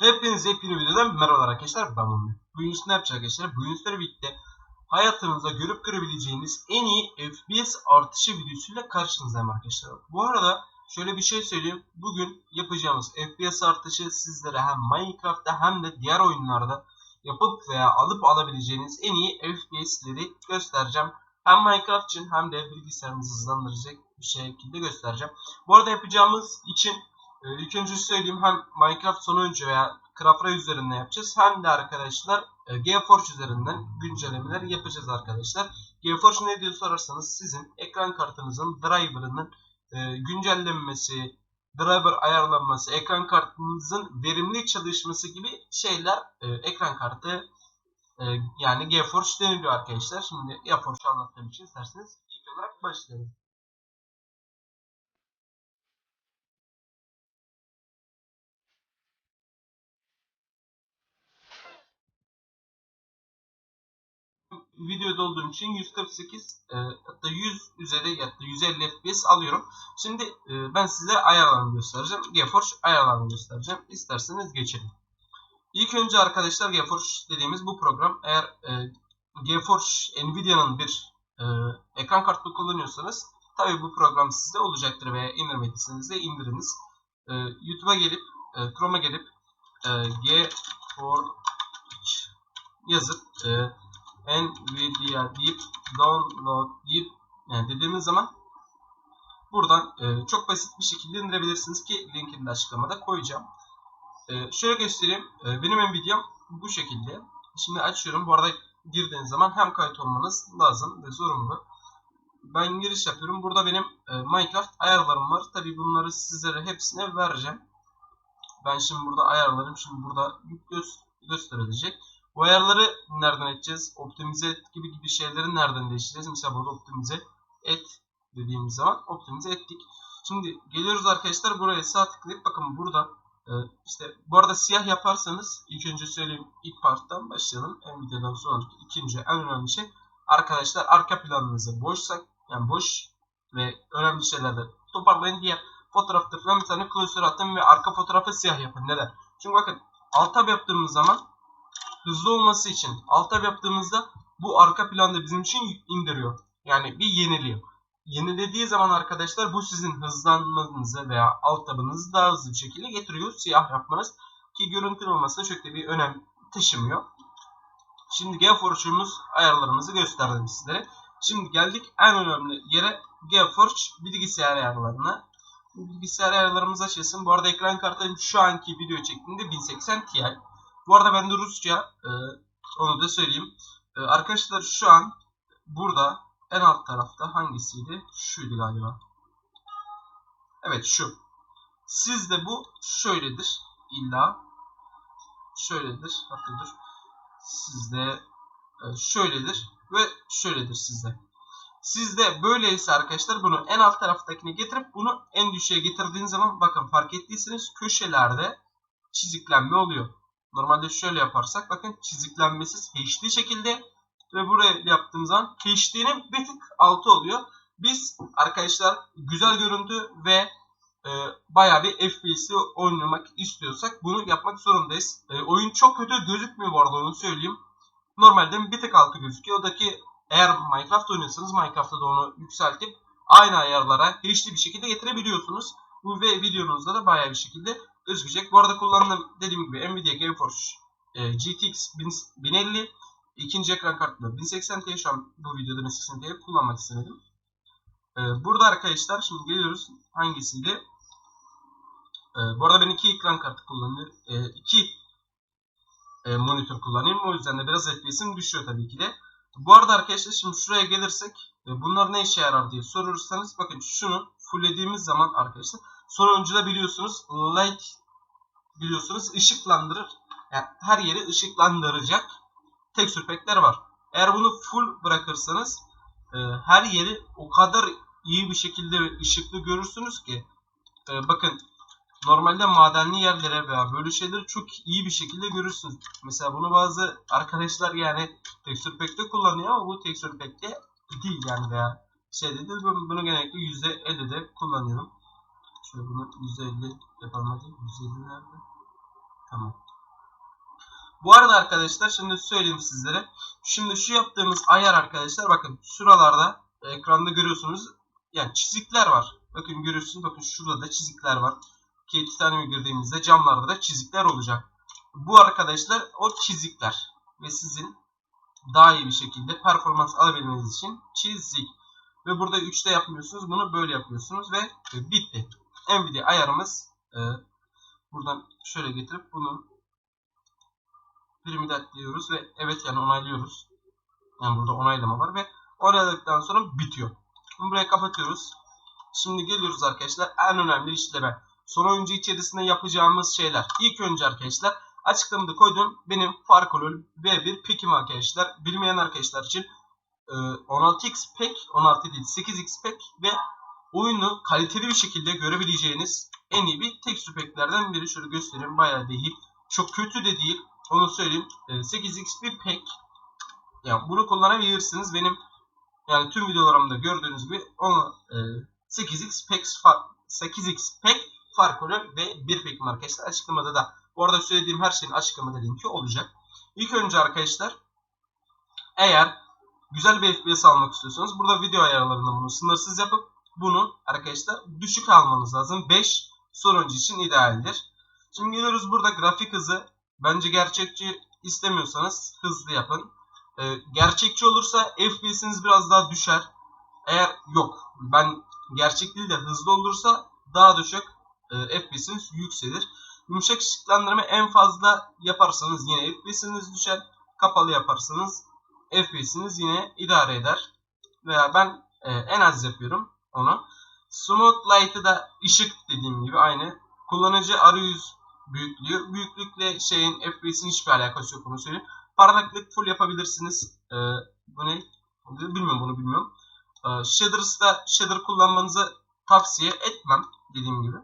Hepiniz yepyeni videodan merhaba arkadaşlar ben Mummi. Bugün ne yapacağız arkadaşlar? Bugün sizlerle birlikte hayatınızda görüp görebileceğiniz en iyi FPS artışı videosuyla karşınızdayım arkadaşlar. Bu arada şöyle bir şey söyleyeyim. Bugün yapacağımız FPS artışı sizlere hem Minecraft'ta hem de diğer oyunlarda yapıp veya alıp alabileceğiniz en iyi FPS'leri göstereceğim. Hem Minecraft için hem de bilgisayarınızı hızlandıracak bir şekilde göstereceğim. Bu arada yapacağımız için ee, ilk önce söyleyeyim hem Minecraft sonu önce veya Craftra üzerinden yapacağız hem de arkadaşlar e, GeForce üzerinden güncellemeler yapacağız arkadaşlar. GeForce ne diyor sorarsanız sizin ekran kartınızın driver'ının e, güncellenmesi, driver ayarlanması, ekran kartınızın verimli çalışması gibi şeyler e, ekran kartı yani GeForce deniliyor arkadaşlar. Şimdi GeForce'u anlattığım için isterseniz ilk olarak başlayalım. Videoda olduğum için 148 e, hatta 100 üzeri hatta 150 FPS alıyorum. Şimdi e, ben size ayarlarını göstereceğim. GeForce ayarlarını göstereceğim. İsterseniz geçelim. İlk önce arkadaşlar GeForce dediğimiz bu program eğer e, GeForce Nvidia'nın bir e, ekran kartı kullanıyorsanız tabi bu program sizde olacaktır veya indirmediyseniz de indiriniz. E, YouTube'a gelip e, Chrome'a gelip e, GeForce yazıp e, Nvidia deyip download deyip yani dediğimiz zaman buradan e, çok basit bir şekilde indirebilirsiniz ki linkini de açıklamada koyacağım. E, şöyle göstereyim. E, benim Nvidia'm bu şekilde. Şimdi açıyorum. Bu arada girdiğiniz zaman hem kayıt olmanız lazım ve zorunlu. Ben giriş yapıyorum. Burada benim e, Minecraft ayarlarım var. Tabi bunları sizlere hepsine vereceğim. Ben şimdi burada ayarlarım. Şimdi burada gö gösterilecek. Bu ayarları nereden edeceğiz? Optimize et gibi gibi şeyleri nereden değiştireceğiz? Mesela burada optimize et dediğimiz zaman optimize ettik. Şimdi geliyoruz arkadaşlar buraya sağ tıklayıp bakın burada e, işte bu arada siyah yaparsanız ilk önce söyleyeyim ilk parttan başlayalım. Nvidia'dan sonra ikinci en önemli şey arkadaşlar arka planınızı boşsak yani boş ve önemli şeylerde toparlayın diğer fotoğrafta falan bir tane klasör atın ve arka fotoğrafı siyah yapın. Neden? Çünkü bakın alt tab yaptığımız zaman hızlı olması için alt tab yaptığımızda bu arka planda bizim için indiriyor. Yani bir yeniliyor. Yenilediği zaman arkadaşlar bu sizin hızlanmanızı veya alt tabınızı daha hızlı bir şekilde getiriyor. Siyah yapmanız ki görüntü olmasına çok da bir önem taşımıyor. Şimdi GeForce'umuz ayarlarımızı gösterdim sizlere. Şimdi geldik en önemli yere GeForce bilgisayar ayarlarına. Bilgisayar ayarlarımız açılsın. Bu arada ekran kartım şu anki video çektiğinde 1080 Ti. Bu arada ben de Rusça e, onu da söyleyeyim. E, arkadaşlar şu an burada en alt tarafta hangisiydi? Şuydu galiba. Evet şu. Sizde bu şöyledir. İlla şöyledir. Hatta dur. Sizde e, şöyledir ve şöyledir sizde. Sizde böyleyse arkadaşlar bunu en alt taraftakine getirip bunu en düşüğe getirdiğiniz zaman bakın fark ettiyseniz köşelerde çiziklenme oluyor. Normalde şöyle yaparsak bakın çiziklenmesiz HD şekilde ve buraya yaptığım zaman HD'nin bir tık altı oluyor. Biz arkadaşlar güzel görüntü ve e, bayağı bir FPS'i oynamak istiyorsak bunu yapmak zorundayız. E, oyun çok kötü gözükmüyor bu arada onu söyleyeyim. Normalde bir tık altı gözüküyor. O da ki eğer Minecraft oynuyorsanız Minecraft'ta da onu yükseltip aynı ayarlara HD bir şekilde getirebiliyorsunuz. Bu ve videonuzda da bayağı bir şekilde gözükecek. Bu arada kullandığım dediğim gibi Nvidia GeForce e, GTX 1050 ikinci ekran kartlı 1080 Ti şu an bu videoda 1080 Ti kullanmak istedim. E, burada arkadaşlar şimdi geliyoruz hangisiydi? E, bu arada ben iki ekran kartı kullanıyorum. E, iki e, monitör kullanıyorum. O yüzden de biraz FPS'im düşüyor tabii ki de. Bu arada arkadaşlar şimdi şuraya gelirsek bunlar ne işe yarar diye sorursanız bakın şunu fulllediğimiz zaman arkadaşlar sonuncuda biliyorsunuz light biliyorsunuz ışıklandırır. Yani her yeri ışıklandıracak tekstür pack'ler var. Eğer bunu full bırakırsanız e, her yeri o kadar iyi bir şekilde ışıklı görürsünüz ki e, bakın normalde madenli yerlere veya böyle şeyleri çok iyi bir şekilde görürsünüz. Mesela bunu bazı arkadaşlar yani tekstür pack'te kullanıyor ama bu tekstür pack'te değil yani veya şeyde de bunu genellikle %50'de kullanıyorum. Şöyle bunu %50 yapalım hadi. %50 nerede? Tamam. Bu arada arkadaşlar şimdi söyleyeyim sizlere. Şimdi şu yaptığımız ayar arkadaşlar bakın şuralarda ekranda görüyorsunuz. Yani çizikler var. Bakın görüyorsunuz bakın şurada da çizikler var. Ki titanyuma girdiğimizde camlarda da çizikler olacak. Bu arkadaşlar o çizikler. Ve sizin daha iyi bir şekilde performans alabilmeniz için çizik. Ve burada 3'te yapmıyorsunuz. Bunu böyle yapıyorsunuz ve e, bitti. Nvidia ayarımız e, buradan şöyle getirip bunu piramidal diyoruz ve evet yani onaylıyoruz. Yani burada onaylama var ve onayladıktan sonra bitiyor. Bunu buraya kapatıyoruz. Şimdi geliyoruz arkadaşlar en önemli işleme. Son oyuncu içerisinde yapacağımız şeyler. İlk önce arkadaşlar açıklamada koyduğum benim Farkolol V1 pikim arkadaşlar. Bilmeyen arkadaşlar için e, 16x pack, 16 değil 8x pack ve oyunu kaliteli bir şekilde görebileceğiniz en iyi bir texture pack'lerden biri. Şöyle göstereyim bayağı değil. Çok kötü de değil. Onu söyleyeyim. E, 8x bir pack. Yani bunu kullanabilirsiniz. Benim yani tüm videolarımda gördüğünüz gibi onu e, 8x pack 8x pack Farkolol ve 1 pack arkadaşlar. Açıklamada da bu arada söylediğim her şeyin açıklamada linki olacak. İlk önce arkadaşlar eğer güzel bir FPS almak istiyorsanız burada video ayarlarında bunu sınırsız yapıp bunu arkadaşlar düşük almanız lazım. 5 sonuncu için idealdir. Şimdi geliyoruz burada grafik hızı. Bence gerçekçi istemiyorsanız hızlı yapın. Ee, gerçekçi olursa FPS'iniz biraz daha düşer. Eğer yok ben gerçek değil de hızlı olursa daha düşük e, FPS'iniz yükselir. Yumuşak ışıklandırma en fazla yaparsanız yine FPS'iniz düşer. Kapalı yaparsanız FPS'iniz yine idare eder. Veya ben e, en az yapıyorum onu. Smooth Light'ı da ışık dediğim gibi aynı. Kullanıcı arayüz büyüklüğü. Büyüklükle şeyin FPS'in hiçbir alakası yok bunu söyleyeyim. Parlaklık full yapabilirsiniz. E, bu ne? Bilmiyorum bunu bilmiyorum. E, Shaders'da shader kullanmanızı tavsiye etmem dediğim gibi.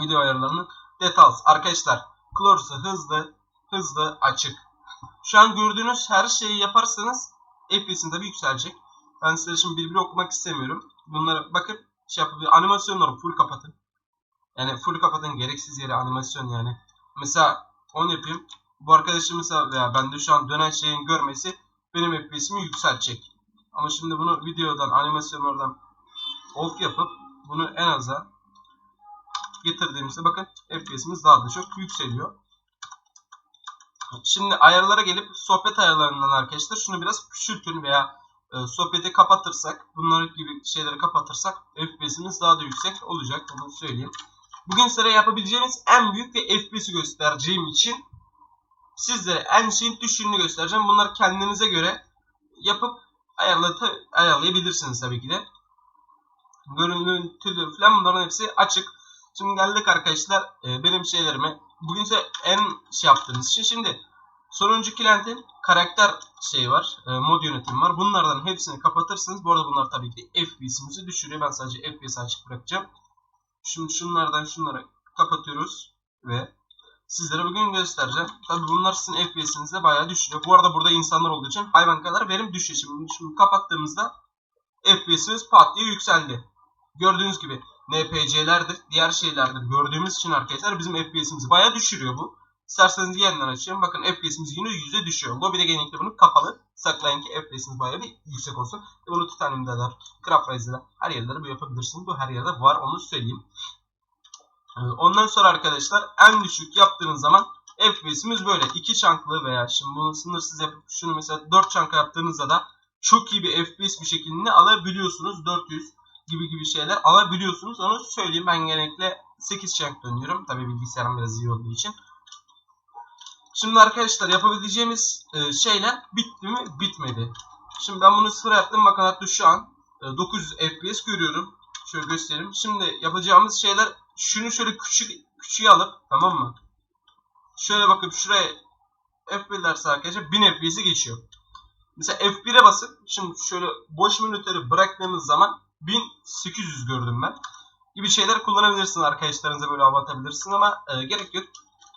Video ayarlarının Details. Arkadaşlar Clorus'u hızlı, hızlı, açık. Şu an gördüğünüz her şeyi yaparsanız FPS'in tabi yükselecek. Ben size şimdi bir bir okumak istemiyorum. Bunlara bakıp şey yapıp animasyonları full kapatın. Yani full kapatın gereksiz yere animasyon yani. Mesela onu yapayım. Bu arkadaşım mesela veya bende şu an dönen şeyin görmesi benim FPS'imi yükseltecek. Ama şimdi bunu videodan animasyonlardan off yapıp bunu en aza getirdiğimizde bakın FPS'imiz daha da çok yükseliyor. Şimdi ayarlara gelip sohbet ayarlarından arkadaşlar şunu biraz küçültün veya sohbeti kapatırsak bunları gibi şeyleri kapatırsak FPS'imiz daha da yüksek olacak. Bunu söyleyeyim. Bugün size yapabileceğimiz en büyük ve FPS'i göstereceğim için sizlere en şeyin düşüğünü göstereceğim. Bunlar kendinize göre yapıp ayarlayabilirsiniz tabii ki de. Görüntüleri falan bunların hepsi açık. Şimdi geldik arkadaşlar e, benim şeylerime. Bugün size en şey yaptığınız için. Şimdi sonuncu klientin karakter şeyi var. E, mod yönetimi var. Bunlardan hepsini kapatırsınız. Bu arada bunlar tabii ki FPS'imizi düşürüyor. Ben sadece FPS açık bırakacağım. Şimdi şunlardan şunları kapatıyoruz. Ve sizlere bugün göstereceğim. Tabii bunlar sizin FPS'inizi de bayağı düşürüyor. Bu arada burada insanlar olduğu için hayvan kadar verim düşüyor. Şimdi, şimdi kapattığımızda FPS'imiz pat diye yükseldi. Gördüğünüz gibi NPC'lerdir, diğer şeylerdir gördüğümüz için arkadaşlar bizim FPS'imizi bayağı düşürüyor bu. İsterseniz yeniden açayım. Bakın FPS'imiz yine yüzde düşüyor. Lobby'de genellikle bunu kapalı saklayın ki FPS'imiz bayağı bir yüksek olsun. E bunu Titanium'da da, Craft da her yerde de bu yapabilirsiniz. Bu her yerde var onu söyleyeyim. Ee, ondan sonra arkadaşlar en düşük yaptığınız zaman FPS'imiz böyle. iki çanklı veya şimdi bunu sınırsız yapıp şunu mesela 4 çanka yaptığınızda da çok iyi bir FPS bir şekilde alabiliyorsunuz. 400 gibi gibi şeyler alabiliyorsunuz. Onu söyleyeyim. Ben genellikle 8 chunk dönüyorum. Tabi bilgisayarım biraz iyi olduğu için. Şimdi arkadaşlar yapabileceğimiz e, şeyler bitti mi? Bitmedi. Şimdi ben bunu sıfır yaptım. Bakın hatta şu an 900 e, FPS görüyorum. Şöyle göstereyim. Şimdi yapacağımız şeyler şunu şöyle küçük küçüğe alıp tamam mı? Şöyle bakıp şuraya F1 derse arkadaşlar 1000 FPS'i geçiyor. Mesela F1'e basıp şimdi şöyle boş monitörü bıraktığımız zaman 1800 gördüm ben. Gibi şeyler kullanabilirsiniz arkadaşlarınıza böyle hava atabilirsiniz ama e, gerek yok.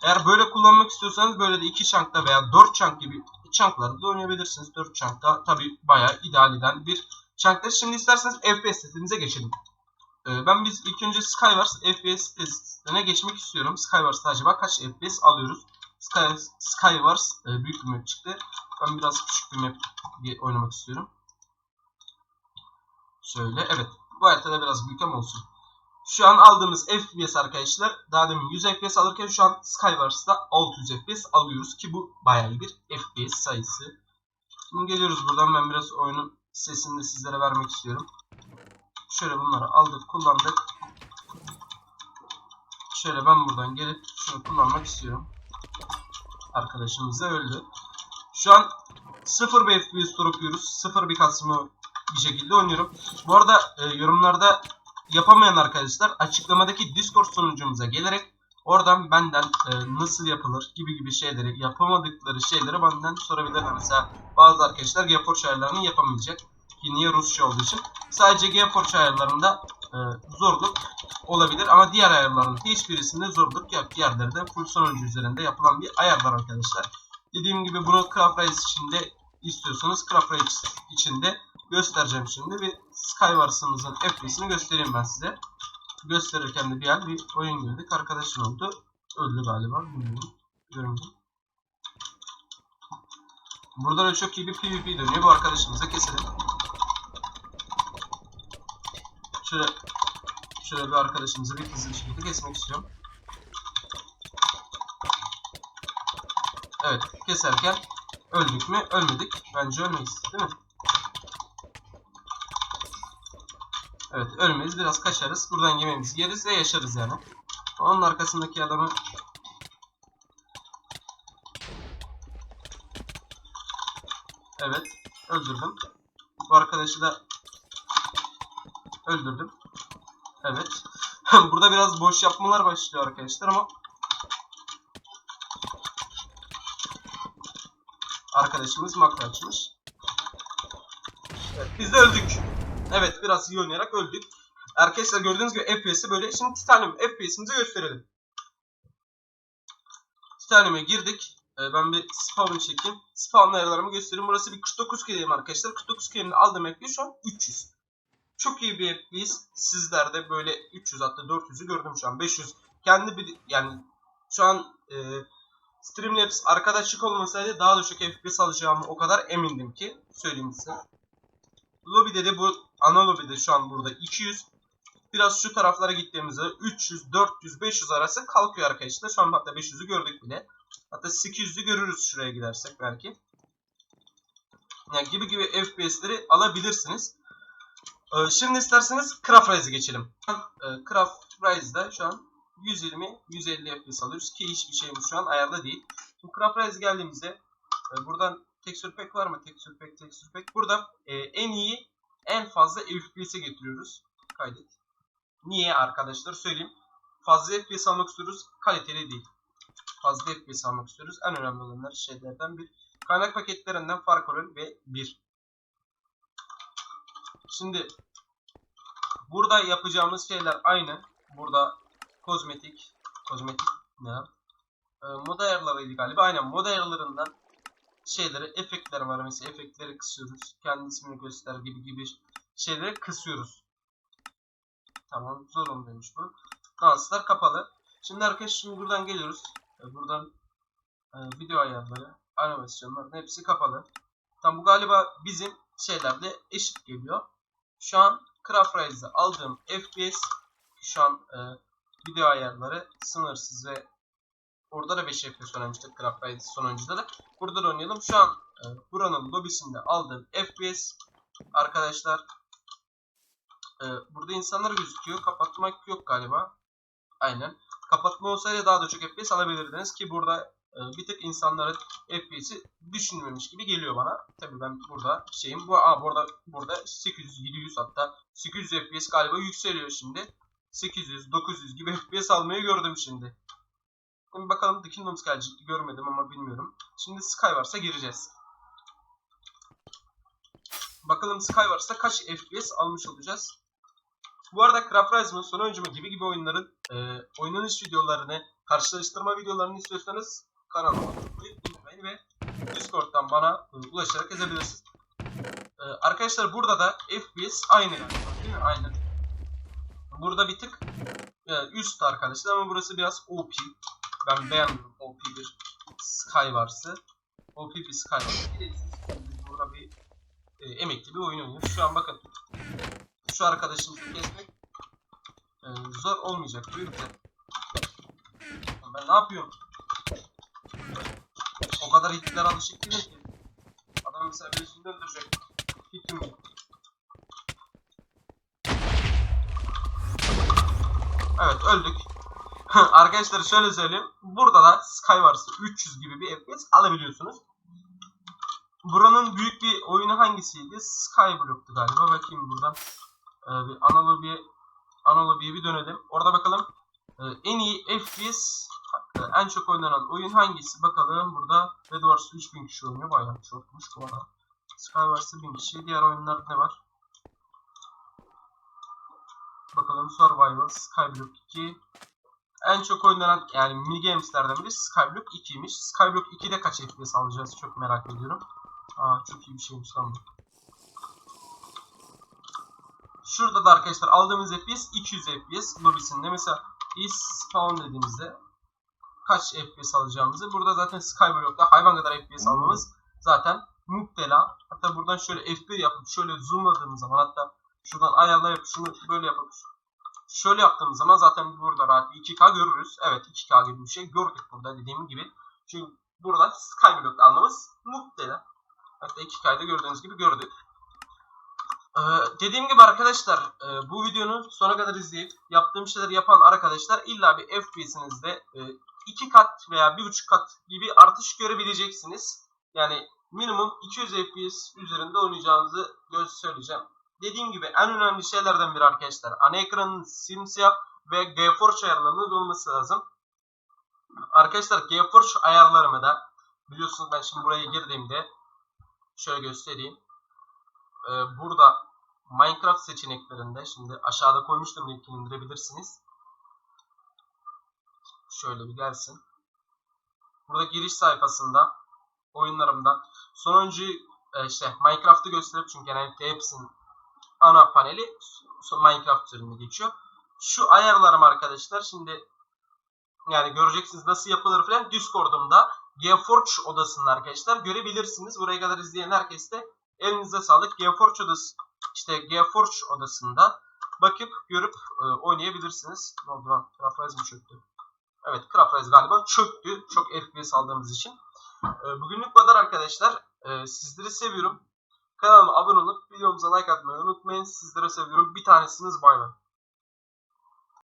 Eğer böyle kullanmak istiyorsanız böyle de 2 çankta veya 4 çank gibi çanklarda da oynayabilirsiniz. 4 çankta tabi bayağı ideal eden bir çankta. Şimdi isterseniz FPS testimize geçelim. E, ben biz ilk önce Skywars FPS testine geçmek istiyorum. Skywars'ta acaba kaç FPS alıyoruz? Sky, Skywars e, büyük bir map çıktı. Ben biraz küçük bir map oynamak istiyorum. Şöyle evet. Bu haritada biraz büyük ama olsun. Şu an aldığımız FPS arkadaşlar daha demin 100 FPS alırken şu an Skywars'ta 600 FPS alıyoruz ki bu bayağı bir FPS sayısı. Şimdi geliyoruz buradan ben biraz oyunun sesini sizlere vermek istiyorum. Şöyle bunları aldık kullandık. Şöyle ben buradan gelip şunu kullanmak istiyorum. Arkadaşımız da öldü. Şu an 0 bir FPS drop yiyoruz. 0 bir kasımı bir şekilde oynuyorum. Bu arada e, yorumlarda yapamayan arkadaşlar açıklamadaki Discord sunucumuza gelerek oradan benden e, nasıl yapılır gibi gibi şeyleri yapamadıkları şeyleri benden sorabilirler. Mesela bazı arkadaşlar GeForce ayarlarını yapamayacak. Ki niye Rusça olduğu için. Sadece GeForce ayarlarında e, zorluk olabilir ama diğer ayarların hiçbirisinde zorluk yok. Diğerleri de full sonucu üzerinde yapılan bir ayarlar arkadaşlar. Dediğim gibi bunu Craft Race içinde istiyorsanız Craft Race içinde göstereceğim şimdi. Bir Skywars'ımızın FPS'ini göstereyim ben size. Gösterirken de bir yer bir oyun girdik. Arkadaşım oldu. Öldü galiba. Bilmiyorum. Görmedim. Burada da çok iyi bir PvP dönüyor. Bu arkadaşımızı keselim. Şöyle şöyle bir arkadaşımızı bir hızlı bir şekilde kesmek istiyorum. Evet, keserken öldük mü? Ölmedik. Bence ölmeyiz, değil mi? Evet, ölmeyiz. Biraz kaçarız. Buradan yemeğimizi yeriz ve yaşarız yani. Onun arkasındaki adamı Evet, öldürdüm. Bu arkadaşı da öldürdüm. Evet. Burada biraz boş yapmalar başlıyor arkadaşlar ama arkadaşımız makro açmış. Evet, biz de öldük. Evet, biraz iyi oynayarak öldük. Arkadaşlar gördüğünüz gibi FPS'i böyle. Şimdi Titanium FPS'imizi gösterelim. Titanium'a girdik. Ee, ben bir spawn çekeyim. Spawn ayarlarımı göstereyim. Burası bir 49 kelime arkadaşlar. 49 kelime aldığım FPS şu an 300. Çok iyi bir FPS. Sizlerde böyle 300 hatta 400'ü gördüm şu an. 500. Kendi bir yani şu an e, Streamlabs arkadaşlık olmasaydı daha da çok FPS alacağımı o kadar emindim ki. Söyleyeyim size. Lobide de bu ana lobide şu an burada 200. Biraz şu taraflara gittiğimizde 300, 400, 500 arası kalkıyor arkadaşlar. Şu an hatta 500'ü gördük bile. Hatta 800'ü görürüz şuraya gidersek belki. Yani gibi gibi FPS'leri alabilirsiniz. Ee, şimdi isterseniz Craft Rise'e geçelim. Ee, Craft Rise'da şu an 120-150 FPS alıyoruz ki hiçbir şeyimiz şu an ayarda değil. Şimdi Craft Rise'e geldiğimizde e, buradan Texture Pack var mı? Texture Pack, Texture Pack. Burada e, en iyi, en fazla FPS'e getiriyoruz. Kaydet. Niye arkadaşlar söyleyeyim. Fazla FPS almak istiyoruz. Kaliteli değil. Fazla FPS almak istiyoruz. En önemli olanlar şeylerden bir. Kaynak paketlerinden fark olan ve bir. Şimdi burada yapacağımız şeyler aynı. Burada kozmetik, kozmetik ne? E, mod ayarlarıydı galiba. Aynen mod ayarlarından şeyleri, efektler var. Mesela efektleri kısıyoruz. Kendi ismini göster gibi gibi şeyleri kısıyoruz. Tamam zorun demiş bu. Danslar kapalı. Şimdi arkadaşlar şimdi buradan geliyoruz. E, buradan e, video ayarları, animasyonların hepsi kapalı. Tam bu galiba bizim şeylerde eşit geliyor. Şu an Craft aldığım FPS şu an e, video ayarları sınırsız ve orada da 5 FPS oynamıştık Rise sonuncuda da. Burada da oynayalım. Şu an e, buranın lobisinde aldığım FPS arkadaşlar e, burada insanlar gözüküyor. Kapatmak yok galiba. Aynen. Kapatma olsaydı daha da çok FPS alabilirdiniz ki burada e, bir tık insanların FPS'i düşünmemiş gibi geliyor bana. Tabii ben burada şeyim bu aa burada burada 800 700 hatta 800 FPS galiba yükseliyor şimdi. 800 900 gibi FPS almayı gördüm şimdi. Şimdi bakalım The Kingdoms gelecek görmedim ama bilmiyorum. Şimdi Skywars'a gireceğiz. Bakalım Skywars'ta kaç FPS almış olacağız. Bu arada Craft Rise'ın son oyuncumu gibi gibi oyunların e, oynanış videolarını, karşılaştırma videolarını istiyorsanız kanalıma abone ve Discord'dan bana e, ulaşarak yazabilirsiniz. E, arkadaşlar burada da FPS aynı galiba değil mi? Aynen. Burada bir tık e, üst arkadaşlar ama burası biraz OP. Ben beğenmiyorum OP bir Skywars'ı. OP bir Skywars. Biliyorsunuz burada bir e, emekli bir oyun oynuyor. Şu an bakın şu arkadaşımızı kesmek e, zor olmayacak. Bize. Ben ne yapıyorum? O kadar hitler alışık değilim ki. Adam mesela birisini öldürecek. Hitim yok. Evet öldük. Arkadaşlar şöyle söyleyeyim. Burada da Skywars'ı 300 gibi bir FPS alabiliyorsunuz. Buranın büyük bir oyunu hangisiydi? Skyblock'tu galiba. Bakayım buradan. Ee, bir analogiye, analogiye bir dönelim. Orada bakalım. Ee, en iyi FPS e, en çok oynanan oyun hangisi? Bakalım burada Red Wars 3000 kişi oynuyor. Bayağı çokmuş bu arada. Skywars'ı 1000 kişi. Diğer oyunlarda ne var? Bakalım Survival, Skyblock 2. En çok oynanan yani mini games'lerden biri Skyblock 2'ymiş. Skyblock 2'de kaç FPS alacağız çok merak ediyorum. Aa çok iyi bir şeymiş lan bu. Şurada da arkadaşlar aldığımız FPS 200 FPS lobisinde. Mesela is spawn dediğimizde kaç FPS alacağımızı. Burada zaten Skyblock'ta hayvan kadar FPS almamız zaten muhtela. Hatta buradan şöyle F1 yapıp şöyle zoomladığımız zaman hatta şuradan ayarlayıp şunu böyle yapıp şöyle yaptığımız zaman zaten burada rahat bir 2K görürüz. Evet 2K gibi bir şey gördük burada dediğim gibi. Çünkü burada Skyblock'ta almamız muhtela. Hatta 2K'da gördüğünüz gibi gördük. Ee, dediğim gibi arkadaşlar e, bu videonun sona kadar izleyip yaptığım şeyleri yapan arkadaşlar illa bir FPS'inizde e, 2 kat veya 1.5 kat gibi artış görebileceksiniz. Yani minimum 200 FPS üzerinde oynayacağınızı göz söyleyeceğim. Dediğim gibi en önemli şeylerden biri arkadaşlar ana ekranın simsiyah ve GeForce ayarlarının olması lazım. Arkadaşlar GeForce ayarlarımı da biliyorsunuz ben şimdi buraya girdiğimde şöyle göstereyim. Ee, burada Minecraft seçeneklerinde şimdi aşağıda koymuştum linkini indirebilirsiniz. Şöyle bir gelsin. Burada giriş sayfasında oyunlarımdan sonuncu e, işte Minecraft'ı gösterip çünkü genellikle hepsinin ana paneli Minecraft üzerinde geçiyor. Şu ayarlarım arkadaşlar şimdi yani göreceksiniz nasıl yapılır falan Discord'umda GeForce odasında arkadaşlar görebilirsiniz. Buraya kadar izleyen herkes de elinize sağlık. GeForce odası işte GeForce odasında bakıp görüp e, oynayabilirsiniz. Ne oldu lan? Craft mi çöktü? Evet Craft galiba çöktü. Çok FPS aldığımız için. E, bugünlük bu kadar arkadaşlar. E, sizleri seviyorum. Kanalıma abone olup videomuza like atmayı unutmayın. Sizlere seviyorum. Bir tanesiniz bay bay.